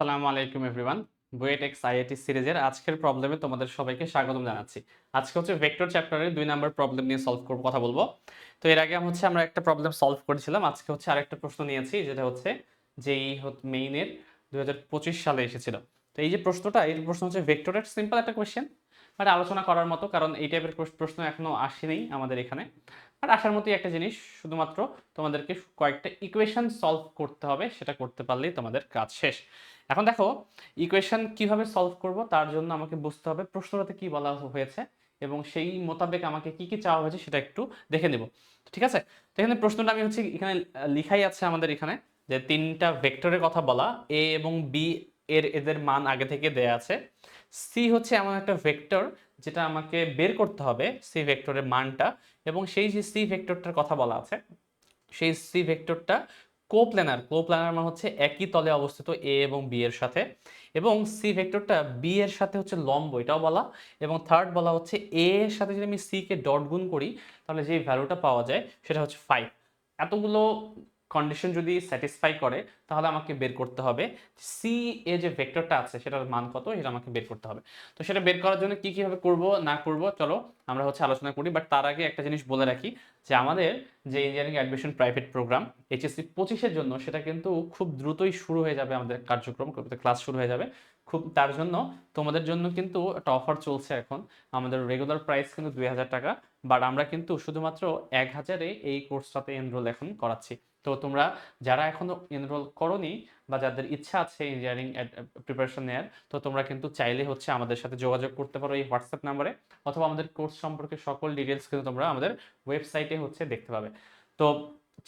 আসসালামু আলাইকুম, everyone. BUET x IIT সিরিজের আজকের প্রবলেমে তোমাদের সবাইকে স্বাগতম জানাচ্ছি। আজকে হচ্ছে ভেক্টর চ্যাপ্টারের দুই নাম্বার প্রবলেম নিয়ে সলভ করব, কথা বলব। তো এর আগে হচ্ছে আমরা একটা প্রবলেম সলভ করেছিলাম, আজকে হচ্ছে আরেকটা প্রশ্ন নিয়েছি, যেটা হচ্ছে যে এই মেইনের দুই সালে এসেছিল। তো এই যে প্রশ্নটা, এই প্রশ্ন হচ্ছে ভেক্টরের সিম্পল একটা কোয়েশ্চেন বাট আলোচনা করার মতো, কারণ এই টাইপের প্রশ্ন এখনও আসেনি আমাদের এখানে। আর আসার মতোই একটা জিনিস, শুধুমাত্র তোমাদেরকে কয়েকটা ইকুয়েশন সলভ করতে হবে, সেটা করতে পারলেই তোমাদের কাজ শেষ। এখন দেখো ইকুয়েশন কীভাবে সলভ করব তার জন্য আমাকে বুঝতে হবে প্রশ্নটাতে কি বলা হয়েছে এবং সেই মোতাবেক আমাকে কি কি চাওয়া হয়েছে সেটা একটু দেখে নেব। ঠিক আছে? তো এখানে প্রশ্নটা আমি হচ্ছে এখানে লিখাই আছে আমাদের এখানে যে তিনটা ভেক্টরের কথা বলা এ এবং বি এর এদের মান আগে থেকে দেয়া আছে। সি হচ্ছে এমন একটা ভেক্টর যেটা আমাকে বের করতে হবে সি ভেক্টরের মানটা এবং সেই যে সি ভেক্টরটার কথা বলা আছে, সেই সি ভেক্টরটা কোপ্ল্যানার। কোপ্ল্যানার মানে হচ্ছে একই তলে অবস্থিত এ এবং বি এর সাথে। এবং সি ভেক্টরটা বি এর সাথে হচ্ছে লম্ব, এটাও বলা। এবং থার্ড বলা হচ্ছে এ এর সাথে যদি আমি সি কে ডট গুণ করি, তাহলে যে ভ্যালুটা পাওয়া যায়, সেটা হচ্ছে ফাইভ এতগুলো কন্ডিশন যদি স্যাটিসফাই করে, তাহলে আমাকে বের করতে হবে। সি এ যে ভেক্টরটা আছে, সেটার মান কত, সেটা আমাকে বের করতে হবে। তো সেটা বের করার জন্য কি কীভাবে করব, না করব, চলো আমরা হচ্ছে আলোচনা করি। বাট তার আগে একটা জিনিস বলে রাখি, যে আমাদের যে engineering admission private programme HSC পঁচিশের জন্য সেটা কিন্তু খুব দ্রুতই শুরু হয়ে যাবে আমাদের কার্যক্রম ক্লাস শুরু হয়ে যাবে। খুব, তার জন্য তোমাদের জন্য কিন্তু একটা অফার চলছে এখন। আমাদের রেগুলার প্রাইস কিন্তু দুই হাজার টাকা বাট আমরা কিন্তু শুধুমাত্র এক হাজারে এই কোর্সটাতে এনরোল এখন করাচ্ছি। তো তোমরা যারা এখনও এনরোল করনি বা যাদের ইচ্ছা আছে ইঞ্জিনিয়ারিং প্রিপারেশন নেওয়ার তো তোমরা কিন্তু চাইলে হচ্ছে আমাদের সাথে যোগাযোগ করতে পারো এই হোয়াটসঅ্যাপ নাম্বারে অথবা আমাদের কোর্স সম্পর্কে সকল ডিটেলস কিন্তু তোমরা আমাদের ওয়েবসাইটে হচ্ছে দেখতে পাবে। তো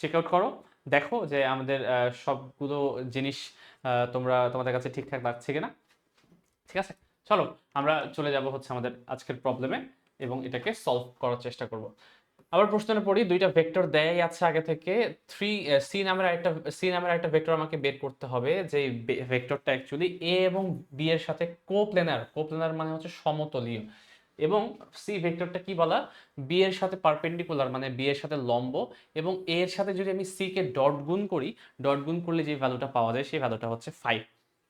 চেক আউট করো, দেখো যে আমাদের সবগুলো জিনিস তোমরা, তোমাদের কাছে ঠিকঠাক লাগছে কিনা। ঠিক আছে? চলো, আমরা চলে যাব হচ্ছে আমাদের আজকের প্রবলেমে এবং এটাকে সলভ করার চেষ্টা করব। আবার প্রশ্নটা পড়ি, দুইটা ভেক্টর দেয়াই আছে আগে থেকে। থ্রি সি নামের একটা সি নামের একটা ভেক্টর আমাকে বের করতে হবে, যে ভেক্টরটা অ্যাকচুয়ালি এ এবং বি এর সাথে কোপ্লেনার কোপ্লেনার মানে হচ্ছে সমতলীয়। এবং সি ভেক্টরটা কি বলা? বি এর সাথে পারপেন্ডিকুলার মানে বি এর সাথে লম্ব এবং এ এর সাথে যদি আমি সি কে ডট গুণ করি ডট গুণ করলে যে ভ্যালুটা পাওয়া যায়, সেই ভ্যালুটা হচ্ছে ফাইভ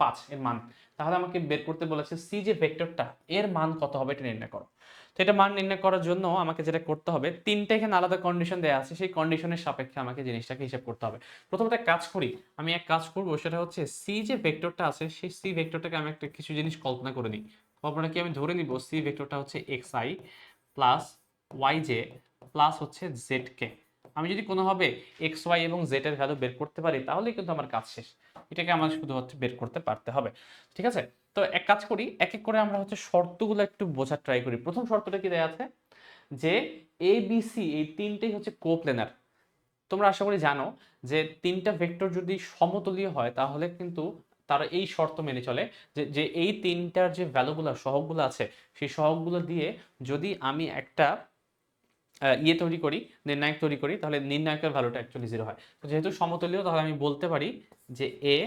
পাঁচ এর মান। তাহলে আমাকে বের করতে বলেছে সি যে ভেক্টরটা, এর মান কত হবে এটা নির্ণয় করো। তো এটা মান নির্ণয় করার জন্য আমাকে যেটা করতে হবে, তিনটা এখানে আলাদা কন্ডিশন দেওয়া আছে, সেই কন্ডিশনের সাপেক্ষে আমাকে জিনিসটাকে হিসাব করতে হবে। প্রথমত এক কাজ করি, আমি এক কাজ করব, সেটা হচ্ছে সি যে ভেক্টরটা আছে, সেই সি ভেক্টরটাকে আমি একটা কিছু জিনিস কল্পনা করে নিই। কল্পনা কি? আমি ধরে নিব সি ভেক্টরটা হচ্ছে X I plus Y J plus হচ্ছে জেড কে আমি যদি কোনোভাবে এক্স ওয়াই এবং জেড এর ভ্যালু বের করতে পারি, তাহলেই কিন্তু আমার কাজ শেষ। এটাকে আমার শুধুমাত্র বের করতে পারতে হবে, ঠিক আছে? তো এক কাজ করি, এক এক করে আমরা হচ্ছে শর্তগুলো একটু বোঝার ট্রাই করি। প্রথম শর্তটা কি দেওয়া আছে? যে এ বি সি এই তিনটেই হচ্ছে কোপ্লেনার তোমরা আশা করি জানো যে তিনটা ভেক্টর যদি সমতলীয় হয়, তাহলে কিন্তু তারা এই শর্ত মেনে চলে যে যে এই তিনটার যে ভ্যালুগুলো সহগগুলো আছে, সেই সহগগুলো দিয়ে যদি আমি একটা ইয়ে তৈরি করি, নির্ণায়ক তৈরি করি, তাহলে নির্ণায়কের ভ্যালুটা অ্যাকচুয়ালি জিরো হয়। তো যেহেতু সমতলীয়, তাহলে আমি বলতে পারি যে A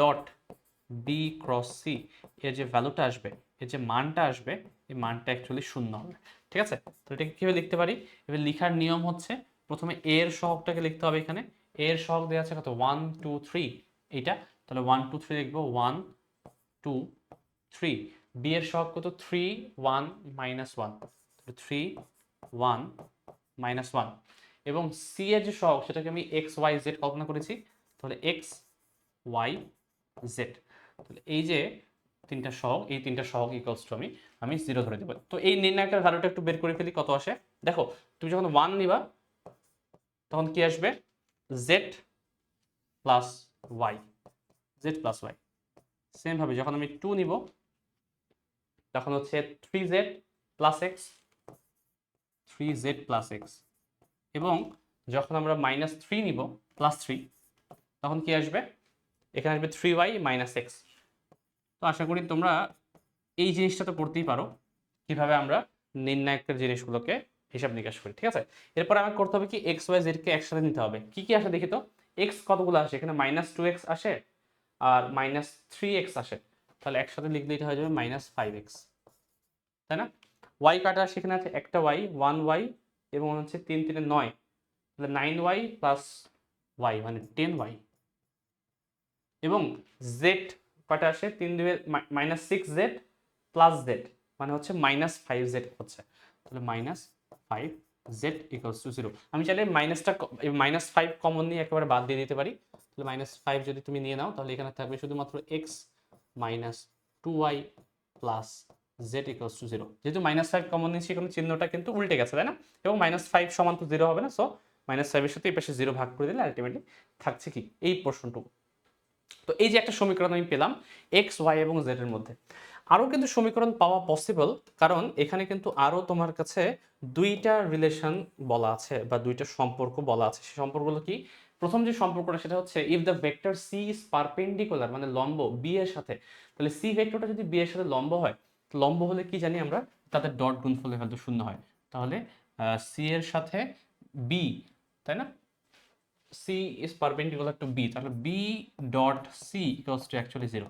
dot B cross C এর যে ভ্যালুটা আসবে, এর যে মানটা আসবে, এই মানটা অ্যাকচুয়ালি শূন্য হবে। ঠিক আছে? তো এটাকে কীভাবে লিখতে পারি? এবার লিখার নিয়ম হচ্ছে, প্রথমে এর সহগটাকে লিখতে হবে এখানে। এর সহগ দেওয়া আছে কত? ওয়ান টু থ্রি এইটা। তাহলে ওয়ান টু থ্রি লিখব ওয়ান টু থ্রি বি এর সহগ কত? Three one minus one three one minus one এবং সি এর যে সহগ, সেটাকে আমি এক্স ওয়াই জেড কল্পনা করেছি, তাহলে এক্স ওয়াই জেড তাহলে এই যে তিনটা সহগ, এই তিনটা সহগ ইকুয়ালস টু আমি আমি জিরো ধরে দেবো। তো এই নির্ণায়কের ভ্যালুটা একটু বের করে ফেলি, কত আসে? দেখো, তুমি যখন ওয়ান নিবা, তখন কি আসবে? Z plus Y Z plus Y সেমভাবে যখন আমি টু নিব, তখন হচ্ছে three Z plus X three Z plus X এবং যখন আমরা মাইনাস থ্রি নিব প্লাস থ্রি তখন কি আসবে? এখানে আসবে থ্রি ওয়াই মাইনাস এক্স তো আশা করি তোমরা এই জিনিসটা তো করতেই পারো, কীভাবে আমরা নির্ণায়কের জিনিসগুলোকে হিসাব নিকাশ করি, ঠিক আছে? এরপর আমাকে করতে হবে কি এক্স ওয়াই জেডকে একসাথে নিতে হবে। কি কি আসে দেখি তো? এক্স কতগুলো আসে? এখানে মাইনাস টু এক্স আসে আর মাইনাস থ্রি এক্স আসে। তাহলে একসাথে লিখলে এটা হয়ে যাবে মাইনাস ফাইভ এক্স তাই না? ওয়াই কাটা সেখানে আছে একটা ওয়াই ওয়ান ওয়াই এবং হচ্ছে তিন তিনে নয়। তাহলে নাইন ওয়াই প্লাস ওয়াই মানে টেন ওয়াই এবং জেড কয়টা আসে তিন দুয়ে minus six Z plus Z মানে হচ্ছে মাইনাস ফাইভ জেড হচ্ছে। তাহলে minus five Z equals to zero আমি চাইলে মাইনাসটা মাইনাস ফাইভ কমন নিয়ে একেবারে বাদ দিয়ে দিতে পারি। তাহলে মাইনাস ফাইভ যদি তুমি নিয়ে নাও, তাহলে এখানে থাকবে শুধুমাত্র X minus two Y plus Z equals to zero যেহেতু মাইনাস ফাইভ কমন নিয়েছি, এখানে চিহ্নটা কিন্তু উল্টে গেছে, তাই না? এবং মাইনাস ফাইভ সমান তো জিরো হবে না সো মাইনাস ফাইভের সাথে এই পাশে জিরো ভাগ করে দিলে আলটিমেটলি থাকছে কি? এই পোর্শনটুকু। তো এই যে একটা সমীকরণ আমি পেলাম এক্স ওয়াই এবং জেড এর মধ্যে। আরও কিন্তু সমীকরণ পাওয়া পসিবল কারণ এখানে কিন্তু আরও তোমার কাছে দুইটা রিলেশন বলা আছে, বা দুইটা সম্পর্ক বলা আছে। সেই সম্পর্কগুলো কি? প্রথম যে সম্পর্কটা, সেটা হচ্ছে if the vector C is perpendicular মানে লম্ব বি এর সাথে। তাহলে সি ভেক্টরটা যদি বি এর সাথে লম্ব হয় লম্ব হলে কি জানি আমরা তাদের ডট গুণফলের ভ্যালু শূন্য হয়। তাহলে সি এর সাথে বি তাই না? C is perpendicular to B তাহলে B dot C equals to actually zero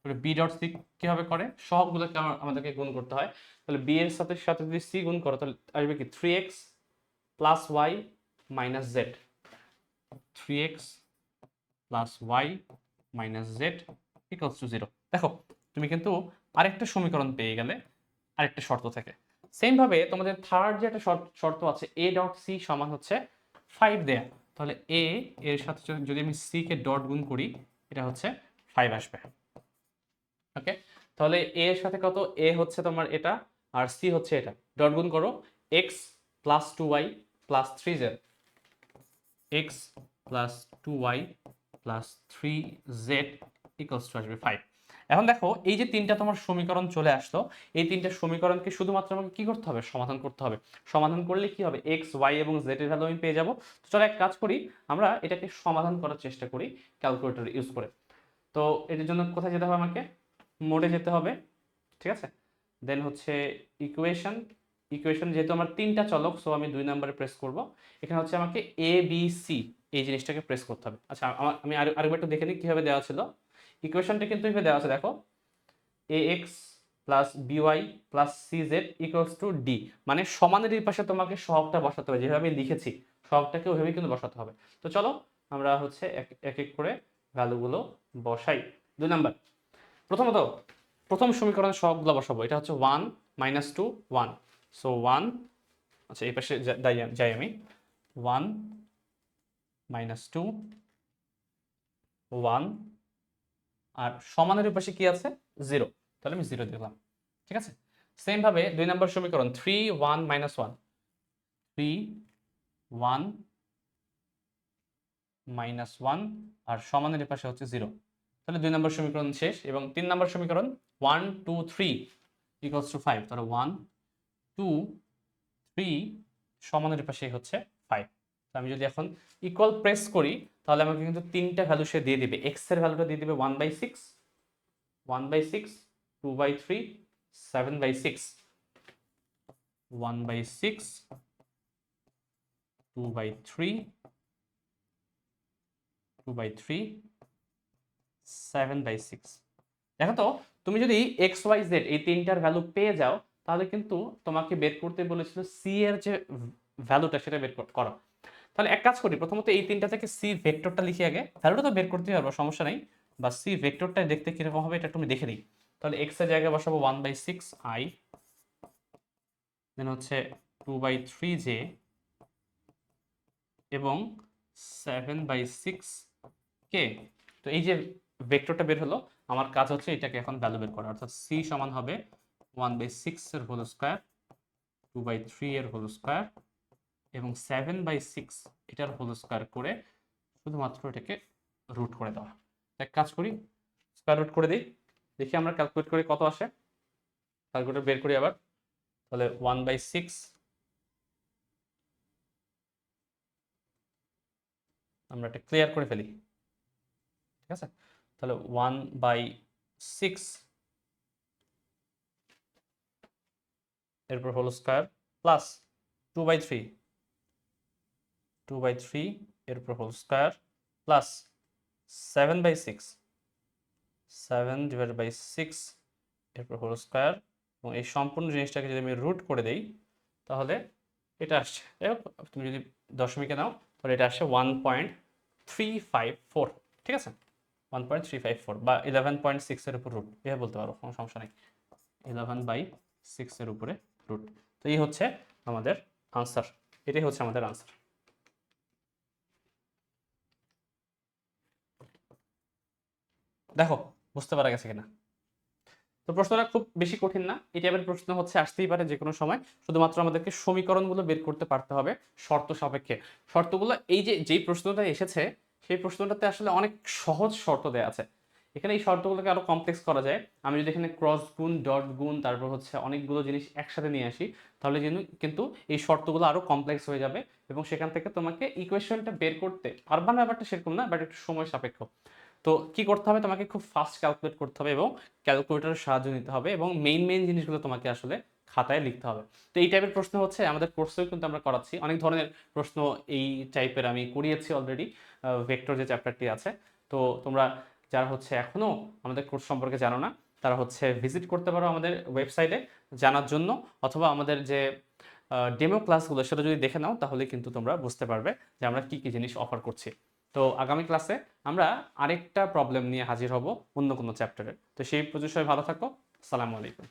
তাহলে বি ডট সি কীভাবে করে? সবগুলোকে আমাদেরকে গুণ করতে হয়। তাহলে বি এর সাথে সাথে যদি সি গুণ করো, তাহলে আসবে কি? Three X plus Y minus Z three X plus Y minus Z equals to zero দেখো, তুমি কিন্তু আরেকটা সমীকরণ পেয়ে গেলে আরেকটা শর্ত থেকে। সেমভাবে তোমাদের থার্ড যে একটা শর্ত আছে এ ডট সি সমান হচ্ছে ফাইভ দেয়া। তাহলে এ এর সাথে যদি- আমি সি কে ডট গুণ করি, এটা হচ্ছে ফাইভ আসবে। ওকে তাহলে এ এর সাথে কত? এ হচ্ছে তোমার এটা, আর সি হচ্ছে এটা। ডট গুণ করো X plus two Y plus three Z X plus two Y plus three Z equals to আসবে ফাইভ এখন দেখো, এই যে তিনটা তোমার সমীকরণ চলে আসলো, এই তিনটা সমীকরণকে শুধুমাত্র আমাকে কি করতে হবে? সমাধান করতে হবে। সমাধান করলে কি হবে? এক্স ওয়াই এবং জেড এর ভ্যালু আমি পেয়ে যাব। তো চলো এক কাজ করি, আমরা এটাকে সমাধান করার চেষ্টা করি ক্যালকুলেটর ইউজ করে। তো এটার জন্য কোথায় যেতে হবে আমাকে? মোডে যেতে হবে, ঠিক আছে? দেন হচ্ছে ইকুয়েশন ইকুয়েশন যেহেতু আমার তিনটা চলক সো আমি দুই নম্বরে প্রেস করব। এখানে হচ্ছে আমাকে এ বি সি এই জিনিসটাকে প্রেস করতে হবে। আচ্ছা আমার আমি আর, আরেকবার একটু দেখে নিই কীভাবে দেওয়া ছিল। ইকুয়েশনটা কিন্তু এভাবে দেওয়া আছে, দেখো। A X plus B Y plus C Z equals to D মানে সমানের এই পাশে তোমাকে সহগটা বসাতে হবে, যেভাবে আমি লিখেছি, সহগটাকে ওইভাবেই কিন্তু বসাতে হবে। তো চলো, আমরা হচ্ছে এক এক করে ভ্যালুগুলো বসাই। দুই নাম্বার, প্রথমত, প্রথম সমীকরণের সহগগুলো বসাবো, এটা হচ্ছে one minus two one so one আচ্ছা এই পাশে যাই আমি। ওয়ান মাইনাস টু ওয়ান আর সমানের পাশে কি আছে? জিরো তাহলে আমি জিরো দিলাম ঠিক আছে? সেম ভাবে দুই নম্বর সমীকরণ three one minus one three one minus one আর সমানের পাশে হচ্ছে জিরো তাহলে দুই নম্বর সমীকরণ শেষ এবং তিন নম্বর সমীকরণ one two three equals to five তাহলে ওয়ান টু থ্রি সমানের পাশে হচ্ছে ফাইভ আমি যদি এখন ইকুয়াল প্রেস করি, তাহলে আমাকে কিন্তু তিনটা ভ্যালু সে দিয়ে দিবে। এক্সের ভ্যালুটা দিয়ে দিবে one by six one by six two by three seven by six one by six two by three two by three seven by six দেখো তো, তুমি যদি এক্স ওয়াই জেড এই তিনটার ভ্যালু পেয়ে যাও, তাহলে কিন্তু তোমাকে বের করতে বলেছিল সি এর যে ভ্যালুটা সেটা বের কর- করো। তাহলে এক কাজ করি, প্রথমত এই তিনটা থেকে সি ভেক্টরটা লিখি আগে ভ্যালুটা তো বের করতে পারব, সমস্যা নেই। বা সি ভেক্টরটা দেখতে কীরকম হবে এটা তুমি দেখে নিই। তাহলে এক্সের জায়গায় বসাবো one by six I then হচ্ছে টু বাই থ্রি জে এবং সেভেন বাই সিক্স কে তো এই যে ভেক্টরটা বের হলো, আমার কাজ হচ্ছে এটাকে এখন ভ্যালু বের করা, অর্থাৎ সি সমান হবে ওয়ান বাই সিক্স এর whole square two by three এর হোল স্কোয়ার এবং সেভেন বাই সিক্স এটার হোল স্কোয়ার করে শুধুমাত্র এটাকে রুট করে দেওয়া। এক কাজ করি স্কোয়ার রুট করে দিই। দেখি আমরা ক্যালকুলেট করে কত আসে। ক্যালকুলেটর বের করি আবার। তাহলে ওয়ান বাই সিক্স আমরা এটা ক্লিয়ার করে ফেলি। ঠিক আছে? তাহলে ওয়ান বাই সিক্স এরপর whole square plus two by three two by three এরপর whole square plus seven by six seven divide by six এরপর হোল স্কোয়ার এবং এই সম্পূর্ণ জিনিসটাকে যদি আমি রুট করে দেই, তাহলে এটা আসছে। তুমি যদি দশমিকে নাও, তাহলে এটা আসছে one point three five four ঠিক আছে? One point three five four বা ইলেভেন পয়েন্ট সিক্সের উপর রুট এভাবে বলতে পারো, কোনো সমস্যা নেই। ইলেভেন বাই সিক্সের উপরে রুট তো এই হচ্ছে আমাদের আনসার এটাই হচ্ছে আমাদের আনসার দেখো, বুঝতে পারা গেছে কিনা? তো প্রশ্নটা খুব বেশি কঠিন না। এই টাইপের প্রশ্ন হচ্ছে, আসতেই পারে যে কোনো সময়। শুধুমাত্র আমাদেরকে সমীকরণগুলো বের করতে পারতে হবে শর্ত সাপেক্ষে। শর্তগুলো, এই যে, যেই প্রশ্নটা এসেছে, সেই প্রশ্নটাতে আসলে অনেক সহজ শর্ত দেওয়া আছে। এখানে এই শর্তগুলোকে আরও কমপ্লেক্স করা যায়। আমি যদি এখানে ক্রস গুণ ডট গুণ, তারপর হচ্ছে অনেকগুলো জিনিস একসাথে নিয়ে আসি, তাহলে যেন, কিন্তু এই শর্তগুলো আরও কমপ্লেক্স হয়ে যাবে এবং সেখান থেকে তোমাকে ইকুয়েশনটা বের করতে পারবা না ব্যাপারটা সেরকম না বাট একটু সময় সাপেক্ষ। তো কি করতে হবে? তোমাকে খুব ফাস্ট ক্যালকুলেট করতে হবে এবং ক্যালকুলেটরের সাহায্য নিতে হবে এবং মেইন মেইন জিনিসগুলো তোমাকে আসলে খাতায় লিখতে হবে। তো এই টাইপের প্রশ্ন হচ্ছে, আমাদের কোর্সেও কিন্তু আমরা করাচ্ছি। অনেক ধরনের প্রশ্ন এই টাইপের আমি করিয়েছি অলরেডি ভেক্টর যে চ্যাপ্টারটি আছে। তো তোমরা যারা হচ্ছে এখনও আমাদের কোর্স সম্পর্কে জানো না, তারা হচ্ছে ভিজিট করতে পারো আমাদের ওয়েবসাইটে জানার জন্য, অথবা আমাদের যে ডেমো ক্লাসগুলো সেটা যদি দেখে নাও, তাহলে কিন্তু তোমরা বুঝতে পারবে যে আমরা কী কী জিনিস অফার করছি। তো আগামী ক্লাসে আমরা আরেকটা প্রবলেম নিয়ে হাজির হব অন্য কোনো চ্যাপ্টারের তো সেই পর্যন্ত ভালো থাকো। আসসালামু আলাইকুম।